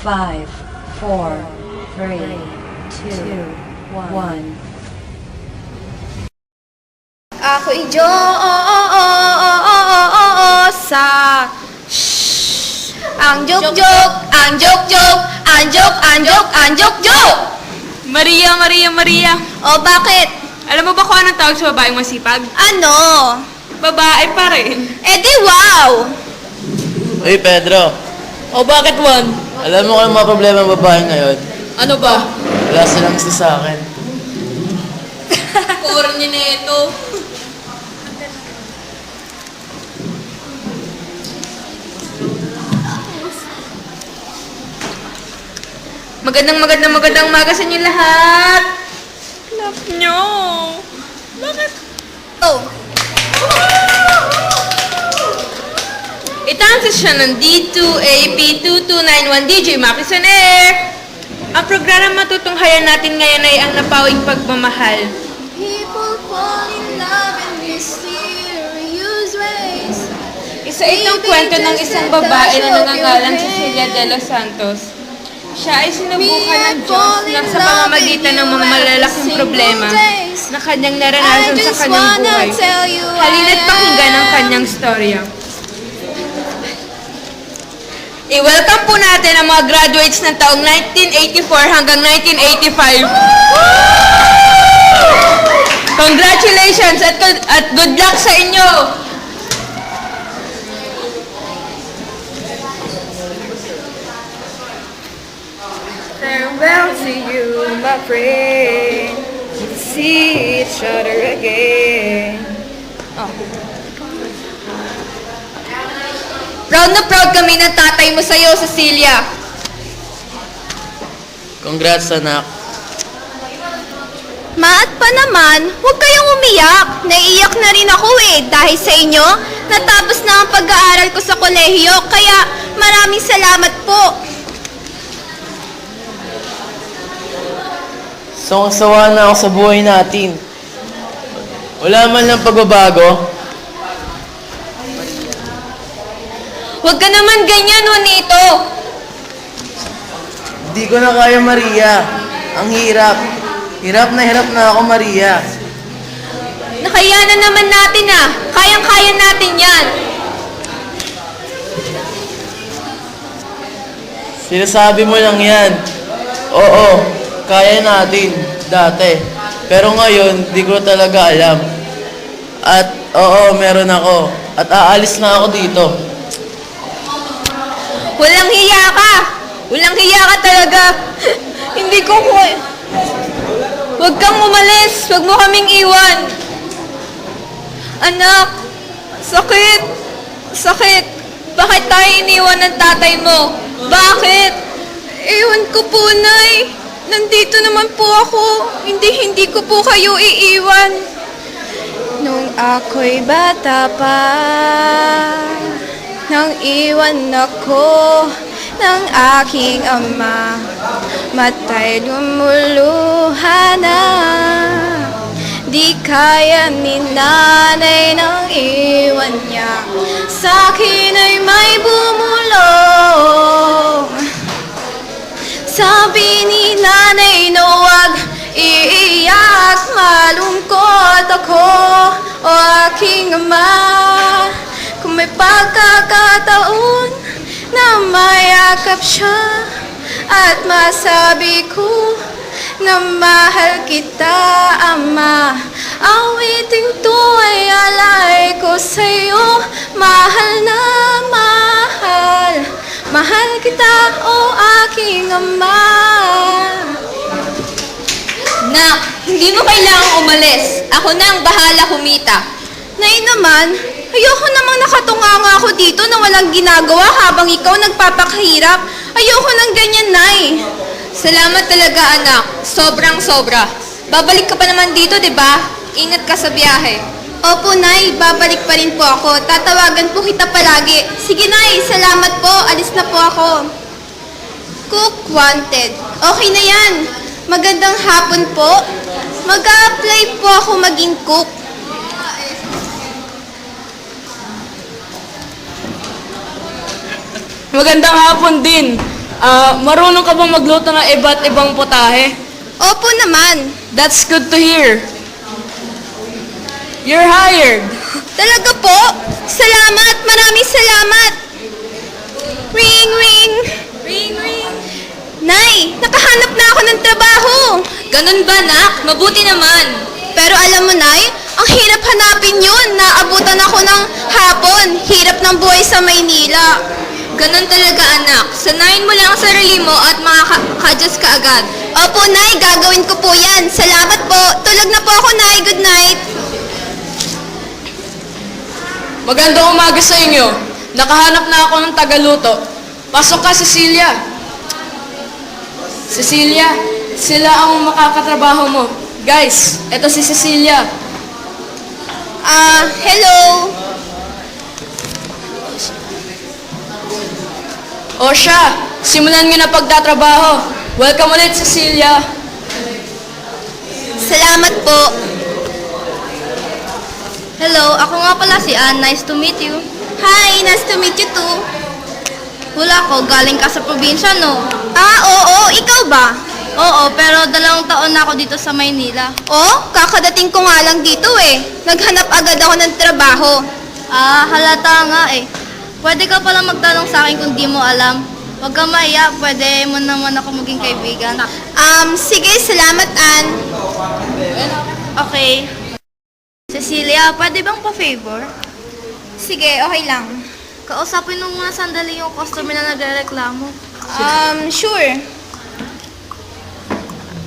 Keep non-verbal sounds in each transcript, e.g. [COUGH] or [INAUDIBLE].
Five, four, three, two, one. Ako'y Diyosa. Shh! Ang jok-jok, ang jok-jok, ang jok, ang jok, ang jok-jok! Maria, Maria, Maria. O bakit? Alam mo ba kung anong tawag sa babaeng masipag? Ano? Babae pa rin. Eh di wow! Uy, Pedro. O bakit, Juan? Alam mo kung ano mga problema ng babae ngayon? Ano ba? Wala silang gusto sa akin. [LAUGHS] Corny na ito. Magandang magandang magandang umaga sa inyo lahat. Love nyo. Bakit? Oh, Sesyon ng D2AP2291 DJ Makis on Air. Ang programa matutunghayan natin ngayon ay ang napawing pagmamahal. People fall in love in mysterious ways. Isa itong kwento ng isang babae na nangangalang Cecilia de los Santos. Siya ay sinubukan ng Diyos na sa pamamagitan ng mga malalaking problema na kanyang naranasan sa kanyang buhay. Halina't pakinggan ang kanyang storya. I-welcome po natin ang mga graduates ng taong 1984 hanggang 1985. Congratulations at, at good luck sa inyo! Farewell to you, my friend. See each other again. Proud na proud kami ng tatay mo sa'yo, Cecilia. Congrats, anak. Maat pa naman, huwag kayong umiyak. Naiiyak na rin ako eh, dahil sa inyo, natapos na ang pag-aaral ko sa kolehiyo, kaya maraming salamat po. Sawang-sawa na ako sa buhay natin. Wala man lang pagbabago. Huwag ka naman ganyan, Juanito. Hindi ko na kaya, Maria. Ang hirap. Hirap na hirap na ako, Maria. Nakayanan naman natin ah. Kayang-kaya natin yan. Sinasabi mo lang yan. Oo, kaya natin. Dati. Pero ngayon, di ko talaga alam. At oo, meron ako. At aalis na ako dito. Walang hiya ka. Walang hiya ka talaga. [LAUGHS] Hindi ko ko... Huwag kang umalis. Huwag mo kaming iwan. Anak, sakit. Sakit. Bakit tayo iniwan ng tatay mo? Bakit? Ewan ko po, Nay. Nandito naman po ako. Hindi, hindi ko po kayo iiwan. Nung ako'y bata pa, nang iwan ako ng aking ama, matay lumuluha na. Di kaya ni nanay nang iwan niya, sa akin ay may bumulong. Sabi ni nanay na huwag iiyak, malungkot ako, o aking ama. May pagkakataon na mayakap siya, at masabi ko na mahal kita, ama. Awiting to ay alay ko sa'yo, mahal na mahal. Mahal kita, o aking ama. Nak, hindi mo kailangang umalis. Ako na ang bahala kumita. Nay naman, ayoko namang nakatunganga ako dito na walang ginagawa habang ikaw nagpapakahirap. Ayoko ng ganyan, Nay. Salamat talaga, anak. Sobrang sobra. Babalik ka pa naman dito, di ba? Ingat ka sa biyahe. Opo, Nay. Babalik pa rin po ako. Tatawagan po kita palagi. Sige, Nay. Salamat po. Alis na po ako. Cook wanted. Okay na yan. Magandang hapon po. Mag-a-apply po ako maging cook. Magandang hapon din. Ah, marunong ka bang magluto ng iba't ibang putahe? Opo naman. That's good to hear. You're hired. [LAUGHS] Talaga po? Salamat! Maraming salamat! Ring, ring! Ring, ring! Nay, nakahanap na ako ng trabaho! Ganun ba, nak? Mabuti naman. Pero alam mo, Nay, ang hirap hanapin yun. Naabutan ako ng hapon. Hirap ng buhay sa Maynila. Ganun talaga, anak. Sanayin mo lang ang sarili mo at makakadjust ka agad. Opo, Nay. Gagawin ko po yan. Salamat po. Tulog na po ako, Nay. Good night. Magandang umaga sa inyo. Nakahanap na ako ng tagaluto. Pasok ka, Cecilia. Cecilia, sila ang makakatrabaho mo. Guys, eto si Cecilia. Ah, hello. O siya, simulan nyo na pagtatrabaho. Welcome ulit, Cecilia. Salamat po. Hello, ako nga pala si Ann. Nice to meet you. Hi, nice to meet you too. Hula ko, galing ka sa probinsya, no? Ah, oo, ikaw ba? Oo, pero dalawang taon na ako dito sa Maynila. Oh, kakadating ko nga lang dito eh. Naghanap agad ako ng trabaho. Ah, halata nga eh. Pwede ka palang magtanong sa akin kung di mo alam. Huwag ka maiya, pwede mo naman ako maging kaibigan. Um, sige, salamat, Ann. Okay. Cecilia, pwede bang pa-favor? Sige, okay lang. Kausapin mo muna sandali yung customer na nagre-reklamo. Um, sure.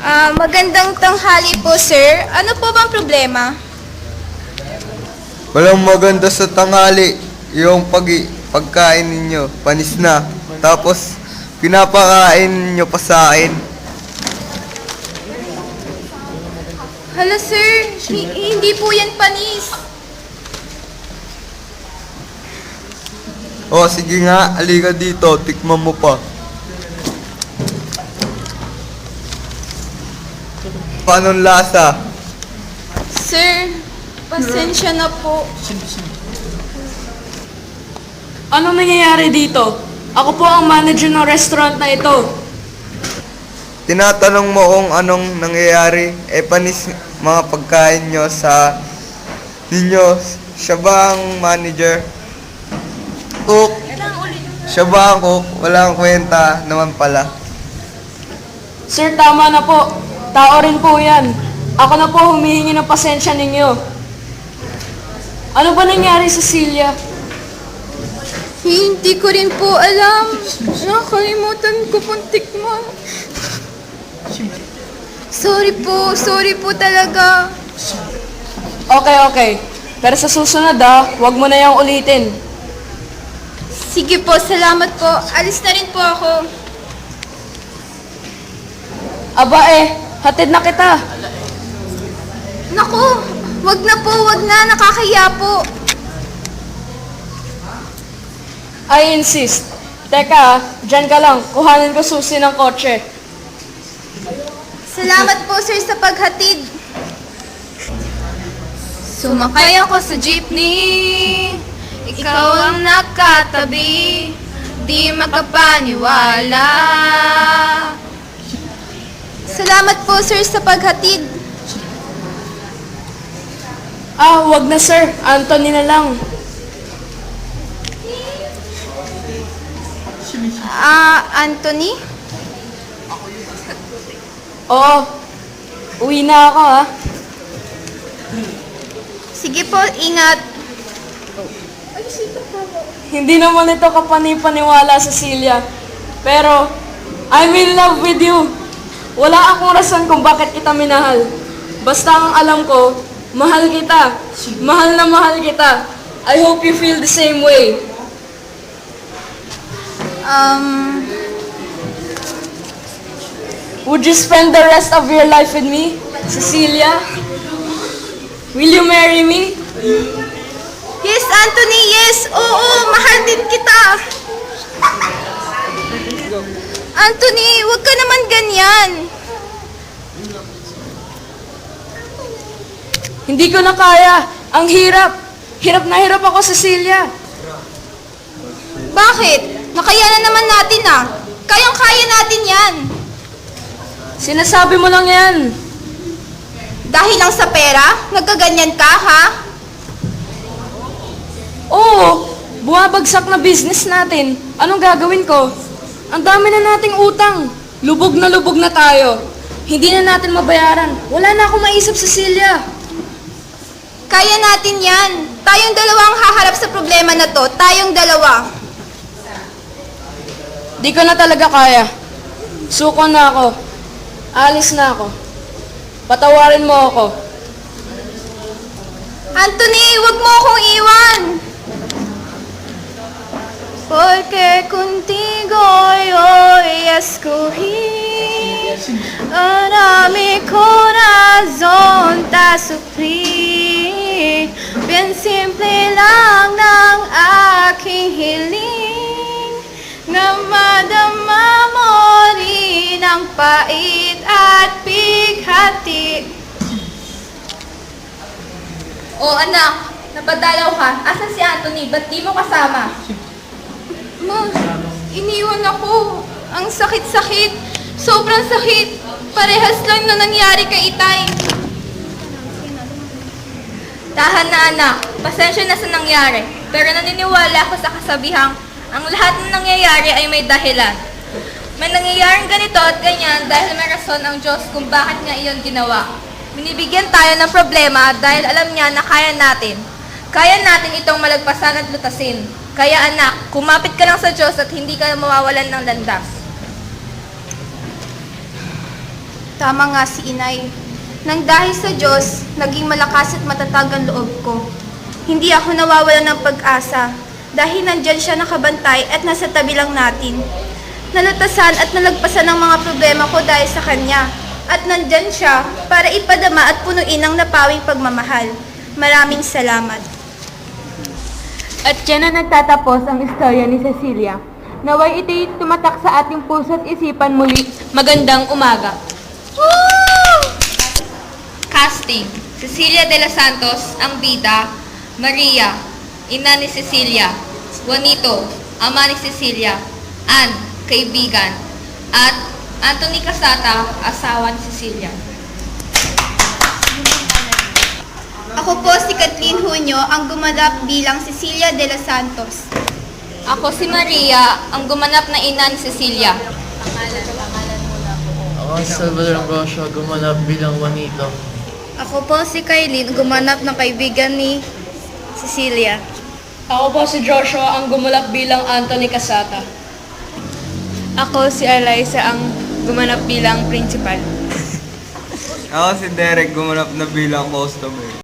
Ah, magandang tanghali po, sir. Ano po bang problema? Walang maganda sa tanghali. Yung pag pagkain ninyo, panis na. Tapos, pinapakain nyo pa sa akin. Hala, sir. Hi- hindi po yan panis. O, sige nga, alika dito, tikman mo pa. Paano lasa? Sir, pasensya na po. Ano nangyayari dito? Ako po ang manager ng restaurant na ito. Tinatanong mo kung anong nangyayari, eh panis mga pagkain nyo sa ninyo. Siya ba ang manager? Cook? Siya ba ang cook? Walang kwenta naman pala. Sir, tama na po. Tao rin po yan. Ako na po humihingi ng pasensya ninyo. Ano ba nangyari, Cecilia? Hindi ko rin po alam. Nakalimutan ko pong tikman. Sorry po, sorry po talaga. Okay, okay. Pero sa susunod ah, wag mo na yung ulitin. Sige po, salamat po. Alis na rin po ako. Aba eh, hatid na kita. Naku, wag na po, wag na. Nakakaya po. I insist. Teka, dyan ka lang. Kuhanin ko susi ng kotse. Salamat po, sir, sa paghatid. Sumakay ako sa jeepney. Ikaw ang nakatabi. Di makapaniwala. Salamat po, sir, sa paghatid. Ah, wag na sir. Anthony na lang. Ah, Anthony? Oo. Uwi na ako ah. Sige po, ingat. Hindi naman ito kapani-paniwala, Cecilia. Pero, I'm in love with you. Wala akong rason kung bakit kita minahal. Basta ang alam ko, mahal kita. Mahal na mahal kita. I hope you feel the same way. Um, Would you spend the rest of your life with me, Cecilia? Will you marry me? yes, Anthony, yes. Oo, mahal din kita. Anthony, wag ka naman ganyan. Hindi ko na kaya. Ang hirap. Hirap na hirap ako, Cecilia. Bakit? Nakayanan naman natin ah. Kayang-kaya natin yan. Sinasabi mo lang yan. Dahil lang sa pera, nagkaganyan ka, ha? Oo, bumabagsak na business natin. Anong gagawin ko? Ang dami na nating utang. Lubog na lubog na tayo. Hindi na natin mabayaran. Wala na akong maisip, Cecilia. Kaya natin yan. Tayong dalawa ang haharap sa problema na to. Tayong dalawa. Di ko na talaga kaya. Suko na ako. Alis na ako. Patawarin mo ako. Anthony, wag mo akong iwan. Porque contigo yo escogí Ahora mi corazón te sufrí Bien simple lang ng aking hiling Na madama mo rin ang pait at bighati Oh, anak, napadalaw ka. Asan si Anthony? Ba't di mo kasama? Ma, iniwan ako. Ang sakit-sakit. Sobrang sakit. Parehas lang na nangyari kay Itay. Tahan na anak, pasensya na sa nangyari. Pero naniniwala ako sa kasabihang ang lahat ng nangyayari ay may dahilan. May nangyayaring ganito at ganyan dahil may rason ang Diyos kung bakit nga iyon ginawa. Binibigyan tayo ng problema dahil alam niya na kaya natin. Kaya natin itong malagpasan at lutasin. Kaya anak, kumapit ka lang sa Diyos at hindi ka mawawalan ng landas. Tama nga si inay. Nang dahil sa Diyos, naging malakas at matatag ang loob ko. Hindi ako nawawalan ng pag-asa dahil nandyan siya nakabantay at nasa tabi lang natin. Nalutasan at nalagpasan ang mga problema ko dahil sa kanya. At nandyan siya para ipadama at punuin ang napawing pagmamahal. Maraming salamat. At yan na nagtatapos ang istorya ni Cecilia. Naway ito'y tumatak sa ating puso at isipan muli. Magandang umaga. Casting. Cecilia de los Santos, ang bida. Maria, ina ni Cecilia. Juanito, ama ni Cecilia. Ann, kaibigan. At Anthony Casata, asawa ni Cecilia. Ako po si Kathleen Hunyo, ang gumanap bilang Cecilia de los Santos. Ako si Maria, ang gumanap na ina ni Cecilia. Ako si Salvador Gosio, gumanap bilang Juanito. Ako po si Kailin, gumanap ng kaibigan ni Cecilia. Ako po si Joshua, ang gumulap bilang Anthony Casata. Ako si Eliza ang gumanap bilang principal. Ako si Derek, gumanap na bilang customer.